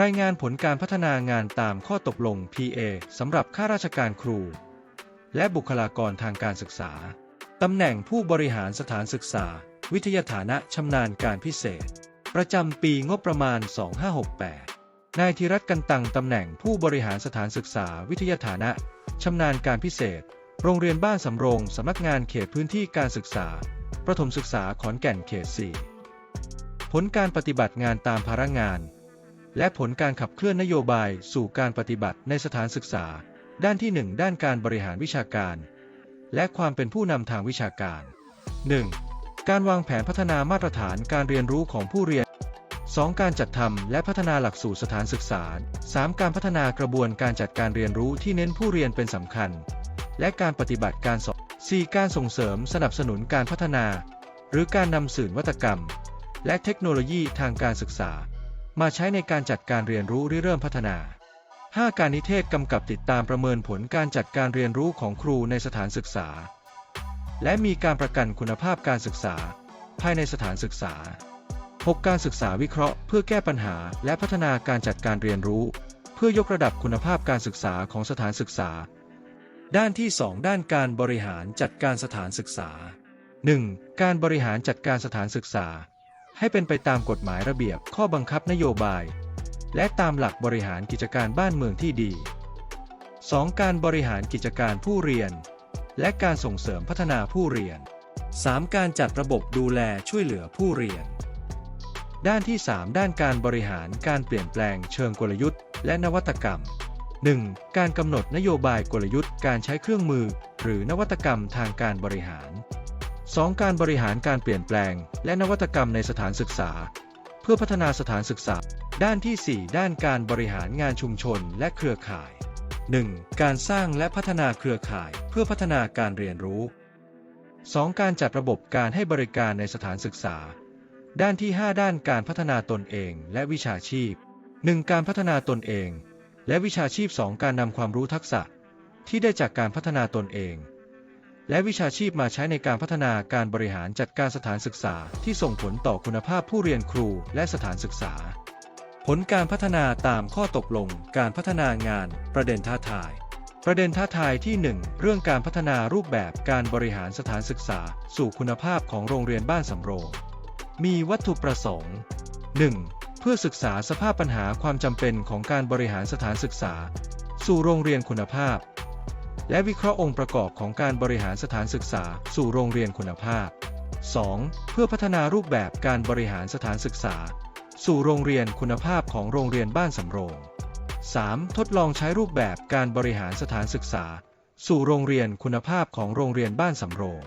รายงานผลการพัฒนางานตามข้อตกลง PA สำหรับข้าราชการครู และบุคลากรทางการศึกษา ตำแหน่งผู้บริหารสถานศึกษา วิทยาฐานะชำนาญการพิเศษ ประจำปีงบประมาณ 2568 นายธีรัตน์กันตังตำแหน่งผู้บริหารสถานศึกษา วิทยาฐานะชำนาญการพิเศษ โรงเรียนบ้านสำโรงสำนักงานเขตพื้นที่การศึกษา ประถมศึกษาขอนแก่นเขต 4 ผลการปฏิบัติงานตามภาระงาน และผลการขับเคลื่อนนโยบายสู่การปฏิบัติในสถานศึกษา ด้านที่ 1 ด้านการบริหารวิชาการ และความเป็นผู้นำทางวิชาการ 1. การวางแผนพัฒนามาตรฐานการเรียนรู้ของผู้เรียน 2. การจัดทำและพัฒนาหลักสูตรสถานศึกษา 3. การพัฒนากระบวนการจัดการเรียนรู้ที่เน้นผู้เรียนเป็นสำคัญ และการปฏิบัติการสอน 4. การส่งเสริมสนับสนุนการพัฒนา หรือการนำสื่นวัตกรรม และเทคโนโลยีทางการศึกษา มาใช้ในการจัดการเรียนรู้ริเริ่มพัฒนา 5. การนิเทศกำกับติดตามประเมินผลการจัดการเรียนรู้ของครูในสถานศึกษา และมีการประกันคุณภาพการศึกษา ภายในสถานศึกษา 6. การศึกษาวิเคราะห์เพื่อแก้ปัญหาและพัฒนาการจัดการเรียนรู้ เพื่อยกระดับคุณภาพการศึกษาของสถานศึกษา ด้านที่ 2 ด้านการบริหารจัดการสถานศึกษา 1. การบริหารจัดการสถานศึกษา ให้เป็นไปตามกฎหมายระเบียบข้อบังคับนโยบาย และตามหลักบริหารกิจการบ้านเมืองที่ดี 2. การบริหารกิจการผู้เรียน และการส่งเสริมพัฒนาผู้เรียน 3. การจัดระบบดูแลช่วยเหลือผู้เรียน ด้านที่ 3 ด้านการบริหารการเปลี่ยนแปลงเชิงกลยุทธ์ และนวัตกรรม 1. การกำหนดนโยบายกลยุทธ์ การใช้เครื่องมือ หรือนวัตกรรมทางการบริหาร 2. การบริหารการเปลี่ยนแปลง และนวัตกรรมในสถานศึกษา เพื่อพัฒนาสถานศึกษา ด้านที่ 4 ด้านการบริหารงานชุมชนและเครือข่าย 1. การสร้างและพัฒนาเครือข่าย เพื่อพัฒนาการเรียนรู้ 2. การจัดระบบการให้บริการในสถานศึกษา ด้านที่ 5 ด้านการพัฒนาตนเองและวิชาชีพ 1. การพัฒนาตนเอง และวิชาชีพ 2. การนำความรู้ทักษะ ที่ได้จากการพัฒนาตนเอง และวิชาชีพมาใช้ในการพัฒนาการบริหารจัดการสถานศึกษา ที่ส่งผลต่อคุณภาพผู้เรียนครูและสถานศึกษา ผลการพัฒนาตามข้อตกลง การพัฒนางาน ประเด็นท้าทาย ประเด็นท้าทายที่ 1 เรื่องการพัฒนารูปแบบการบริหารสถานศึกษา สู่คุณภาพของโรงเรียนบ้านสำโรง มีวัตถุประสงค์ 1. เพื่อศึกษาสภาพปัญหาความจำเป็นของการบริหารสถานศึกษา สู่โรงเรียนคุณภาพ และวิเคราะห์องค์ประกอบของการบริหารสถานศึกษาสู่โรงเรียนคุณภาพ 2. เพื่อพัฒนารูปแบบการบริหารสถานศึกษา สู่โรงเรียนคุณภาพของโรงเรียนบ้านสำโรง 3. ทดลองใช้รูปแบบการบริหารสถานศึกษา สู่โรงเรียนคุณภาพของโรงเรียนบ้านสำโรง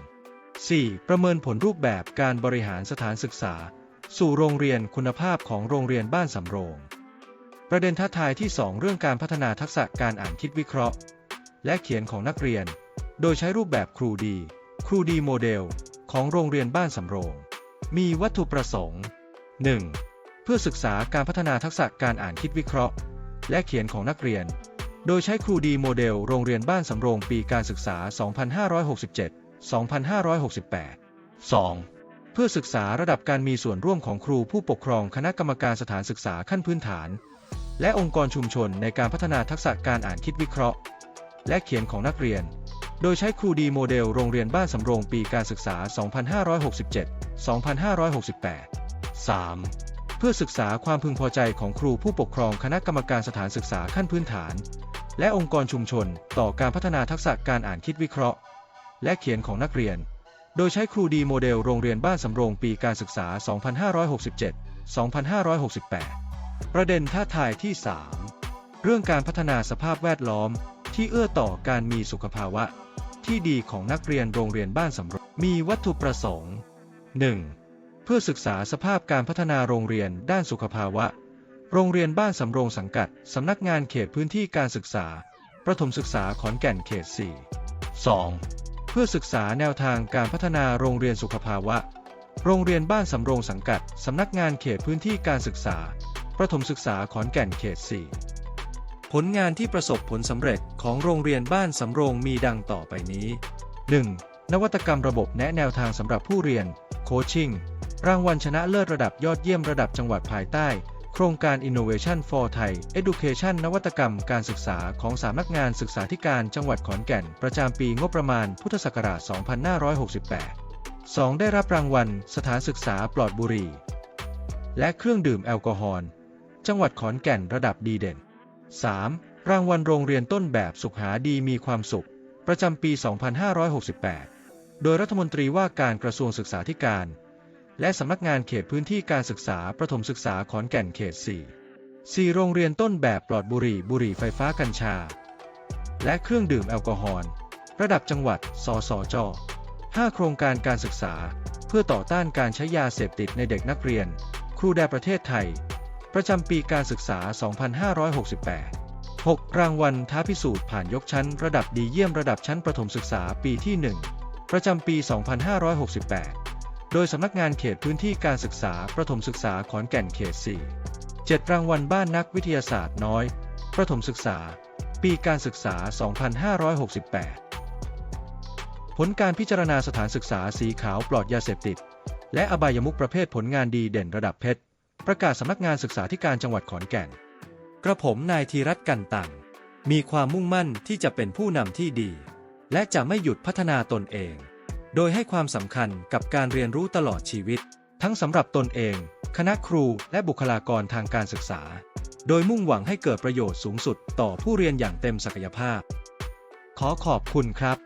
4. ประเมินผลรูปแบบการบริหารสถานศึกษา สู่โรงเรียนคุณภาพของโรงเรียนบ้านสำโรง ประเด็นท้าทายที่ 2 เรื่องการพัฒนาทักษะการอ่านคิดวิเคราะห์ และเขียนของนักเรียน โดยใช้รูปแบบครูดี ครูดีโมเดล ของโรงเรียนบ้านสำโรง มีวัตถุประสงค์ 1. เพื่อศึกษาการพัฒนาทักษะการอ่านคิดวิเคราะห์ และเขียนของนักเรียน โดยใช้ครูดีโมเดลโรงเรียนบ้านสำโรงปีการศึกษา 2567-2568 2. เพื่อศึกษาระดับการมีส่วนร่วมของครูผู้ปกครองคณะกรรมการสถานศึกษาขั้นพื้นฐาน และองค์กรชุมชนในการพัฒนาทักษะการอ่านคิดวิเคราะห์ และเขียนของนักเรียน โดยใช้ครูดีโมเดลโรงเรียนบ้านสำโรงปีการศึกษา 2567-2568 3. เพื่อศึกษาความพึงพอใจของครูผู้ปกครองคณะกรรมการสถานศึกษาขั้นพื้นฐาน และองค์กรชุมชนต่อการพัฒนาทักษะการอ่านคิดวิเคราะห์ และเขียนของนักเรียน โดยใช้ครูดีโมเดลโรงเรียนบ้านสำโรงปีการศึกษา 2567-2568 ประเด็นท้าทายที่ 3 เรื่องการพัฒนาสภาพแวดล้อม ที่เอื้อต่อการมีสุขภาวะ ที่ดีของนักเรียนโรงเรียนบ้านสำโรงมีวัตถุประสงค์ 1. เพื่อศึกษาสภาพการพัฒนาโรงเรียนด้านสุขภาวะ โรงเรียนบ้านสำโรงสังกัดสำนักงานเขตพื้นที่การศึกษา ประถมศึกษาขอนแก่นเขต 4 2. เพื่อศึกษาแนวทางการพัฒนาโรงเรียนสุขภาวะ โรงเรียนบ้านสำโรงสังกัดสำนักงานเขตพื้นที่การศึกษา ประถมศึกษาขอนแก่นเขต 4 ผลงานที่ประสบผลสำเร็จของโรงเรียนบ้านสำโรงมีดังต่อไปนี้ 1. นวัตกรรมระบบแนะแนวทางสำหรับผู้เรียน โคชชิ่ง รางวัลชนะเลิศระดับยอดเยี่ยมระดับจังหวัดภายใต้ โครงการ Innovation for Thai Education นวัตกรรมการศึกษาของสำนักงานศึกษาธิการจังหวัดขอนแก่น ประจำปีงบประมาณพุทธศักราช 2568 2. ได้รับรางวัลสถานศึกษาปลอดบุหรี่และเครื่องดื่มแอลกอฮอล์จังหวัดขอนแก่นระดับดีเด่น 3. รางวัลโรงเรียนต้นแบบสุขหาดีมีความสุข ประจำปี 2568 โดยรัฐมนตรีว่าการกระทรวงศึกษาธิการ และสำนักงานเขตพื้นที่การศึกษาประถมศึกษาขอนแก่นเขต 4 4 โรงเรียนต้นแบบปลอดบุหรี่บุหรี่ไฟฟ้ากัญชา และเครื่องดื่มแอลกอฮอล์ระดับจังหวัด สสจ 5 โครงการการศึกษา เพื่อต่อต้านการใช้ยาเสพติดในเด็กนักเรียน ครูแดประเทศไทย ประจำปีการศึกษา 2568 6. รางวัลท้าพิสูจน์ผ่านยกชั้น ระดับดีเยี่ยมระดับชั้นประถมศึกษาปีที่ 1 ประจำปี 2568 โดยสำนักงานเขตพื้นที่การศึกษาประถมศึกษาขอนแก่นเขต 4 7 รางวัลบ้านนักวิทยาศาสตร์น้อย ประถมศึกษา ปีการศึกษา 2568 ผลการพิจารณาสถานศึกษาสีขาวปลอดยาเสพติด และอบายมุขประเภทผลงานดีเด่นระดับเพชร ประกาศสำนักงานศึกษาธิการจังหวัดขอนแก่น กระผมนายธีรัตน์กันตัง มีความมุ่งมั่นที่จะเป็นผู้นำที่ดี และจะไม่หยุดพัฒนาตนเอง โดยให้ความสำคัญกับการเรียนรู้ตลอดชีวิต ทั้งสำหรับตนเอง คณะครูและบุคลากรทางการศึกษา โดยมุ่งหวังให้เกิดประโยชน์สูงสุดต่อผู้เรียนอย่างเต็มศักยภาพ ขอขอบคุณครับ